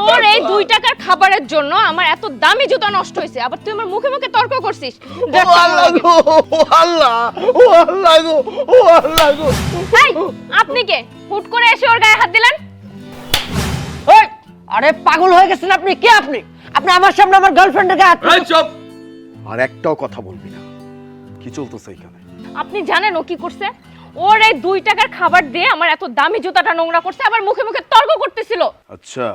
তোর এই দুই টাকার খাবারের জন্য আমার এত দামি জুতা নষ্ট হয়েছে। আবার তুই আমার মুখে মুখে তর্ক করছিস। ও আল্লাহ গো ও আল্লাহ ও আল্লাহ গো ও আল্লাহ গো। এই, আপনি কে? হুট করে এসে ওর গায়ে হাত দিলেন? ওই আরে পাগল হয়ে গেছেন আপনি কে আপনি? আপনি আমার সামনে আমার গার্লফ্রেন্ডের গায়ে হাত এই চুপ। আর একটাও কথা বলবি না। কি চলতেছে এখানে? আপনি জানেন ও কি করছে? ওর এই দুই টাকার খাবার দিয়ে আমার এত দামি জুতাটা নোংরা করছে আবার মুখে মুখে তর্ক করতেছিল। আচ্ছা।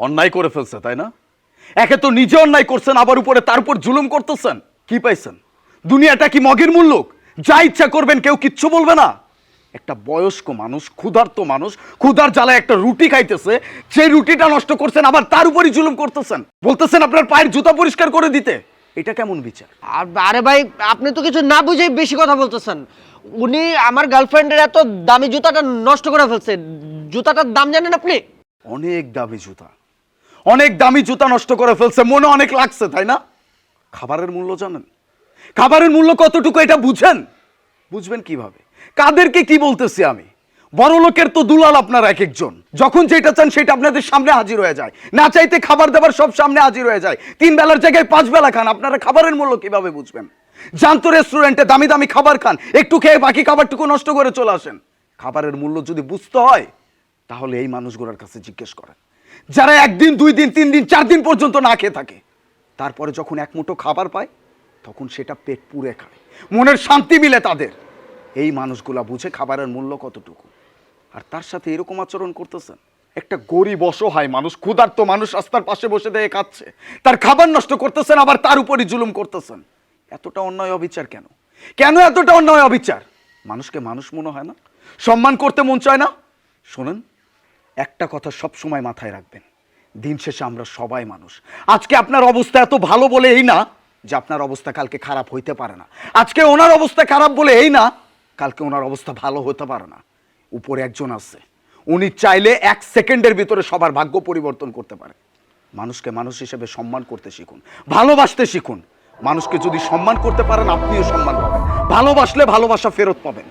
অন্যায় করে ফেলছে তাই না? একে তো নিজে অন্যায় করছেন আবার উপরে তার উপর জুলুম করতেছেন। কি পাইছেন? দুনিয়াটা কি মগের মূল্য যা ইচ্ছা করবেন কেউ কিচ্ছু বলবে না। একটা বয়স্ক মানুষ ক্ষুধার্ত মানুষ ক্ষুধার জ্বালায় একটা রুটি খাইতেছে সেই রুটিটা নষ্ট করছেন আবার তার উপরই জুলুম করতেছেন। বলতেছেন আপনার পায়ের জুতা পরিষ্কার করে দিতে। এটা কেমন বিচার? আর আরে ভাই আপনি তো কিছু না বুঝেই বেশি কথা বলতেছেন। উনি আমার গার্লফ্রেন্ডের এত দামি জুতাটা নষ্ট করে ফেলছে। জুতাটার দাম জানেন আপনি? অনেক দামি জুতা। অনেক দামি জুতা নষ্ট করে ফেলছে, মনে অনেক লাগছে, তাই না? খাবারের মূল্য জানেন? খাবারের মূল্য কতটুকু এটা বুঝেন? বুঝবেন কীভাবে? কাদেরকে কি বলতেছি আমি? বড় লোকের তো দুলাল আপনার এক একজন যখন যেটা চান সেটা আপনাদের সামনে হাজির হয়ে যায়। না চাইতে খাবার দাবার সব সামনে হাজির হয়ে যায়। তিন বেলার জায়গায় পাঁচ বেলা খান, আপনারা খাবারের মূল্য কীভাবে বুঝবেন? যান তো রেস্টুরেন্টে দামি দামি খাবার খান, একটু খেয়ে বাকি খাবারটুকু নষ্ট করে চলে আসেন। খাবারের মূল্য যদি বুঝতে হয়, তাহলে এই মানুষগুলোর কাছে জিজ্ঞেস করেন। যারা একদিন, দুই দিন, তিন দিন, চার দিন পর্যন্ত না খেয়ে থাকে। তারপরে যখন এক মুঠো খাবার পায়, তখন সেটা পেট পুড়ে খায়। মনের শান্তি মিলে তাদের। এই মানুষগুলা বুঝে খাবারের মূল্য কতটুকু। আর তার সাথে এরকম আচরণ করতেছেন। একটা গরিব, অসহায় মানুষ, ক্ষুধার্ত মানুষ রাস্তার পাশে বসে দিয়ে খাচ্ছে। তার খাবার নষ্ট করতেছেন, আবার তার উপরই জুলুম করতেছেন। এতটা অন্যায় অবিচার কেন? কেন এতটা অন্যায় অবিচার? মানুষকে মানুষ মনে হয় না? সম্মান করতে মন চায় না? শোনেন একটা কথা সব সময় মাথায় রাখবেন। দিন শেষে আমরা সবাই মানুষ। আজকে আপনার অবস্থা এত ভালো বলে এই না যে আপনার অবস্থা কালকে খারাপ হইতে পারে না। আজকে ওনার অবস্থা খারাপ বলে এই না, কালকে ওনার অবস্থা ভালো হতে পারে না। উপরে একজন আছে। উনি চাইলে এক সেকেন্ডের ভিতরে সবার ভাগ্য পরিবর্তন করতে পারে। মানুষকে মানুষ হিসেবে সম্মান করতে শিখুন। ভালোবাসতে শিখুন। মানুষকে যদি সম্মান করতে পারেন, আপনিও সম্মান পাবেন। ভালোবাসলে ভালোবাসা ফেরত পাবেন।